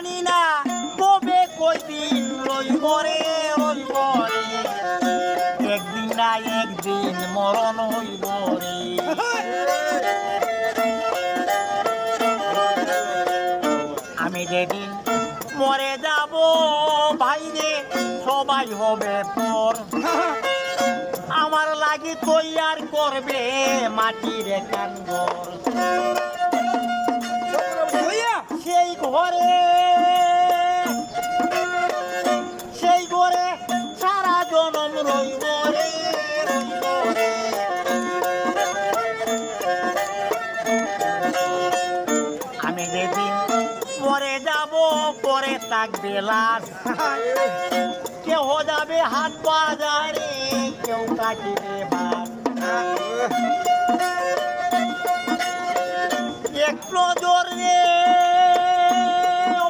জানি না কবে কয়দিন রইব রে রইব রে একদিন না একদিন মরণ হইব রে আমি যেদিন মরে যাব ভাইরে সবাই হবে পর। আমার লাগি তৈয়ার করবে মাটির কাঙ্গর। থাকবে লাশ কেউ যাবে হাট বাজারে কেউ কাটিবে এক নজর রে। ও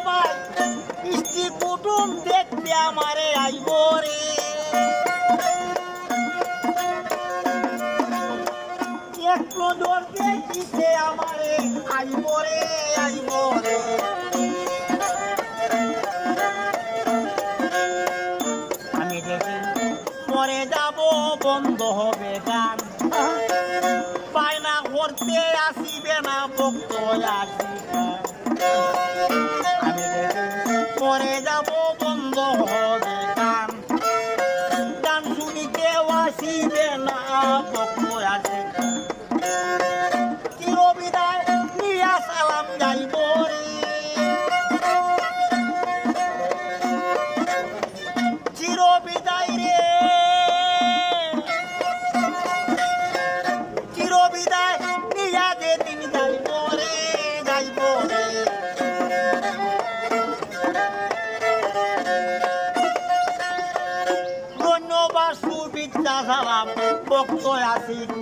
কুটুম দেখতে আমারে, আইব রে। এক নজর দেখিতে আমারে, আইব রে আইব রে। মরে যাব, বন্ধ হবে গান। পায়না করতে আসিবে না ভক্ত আসিবে। আমি যাব, বন্ধ হবে গান। গান শুনিতে আসিবে না ভক্ত সুবিদ্যা সালাম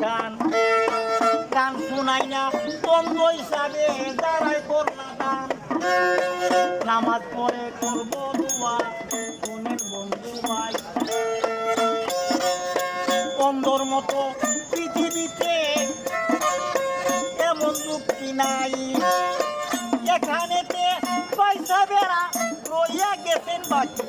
গান। শুনাই না, বন্ধ হিসাবে দাঁড়াই করলা নামাজ পড়ে করব দোয়া শুনেন বন্ধু ভাই। মতো পৃথিবীতে এমন যুক্তি নাই। এখানেতে পয়সা বেড়া রইয়া গেছেন বাকি।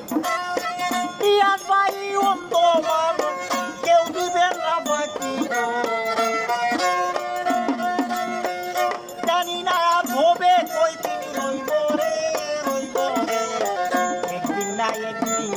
হবে কয়দিন রইব রে রইব রে একদিন না একদিন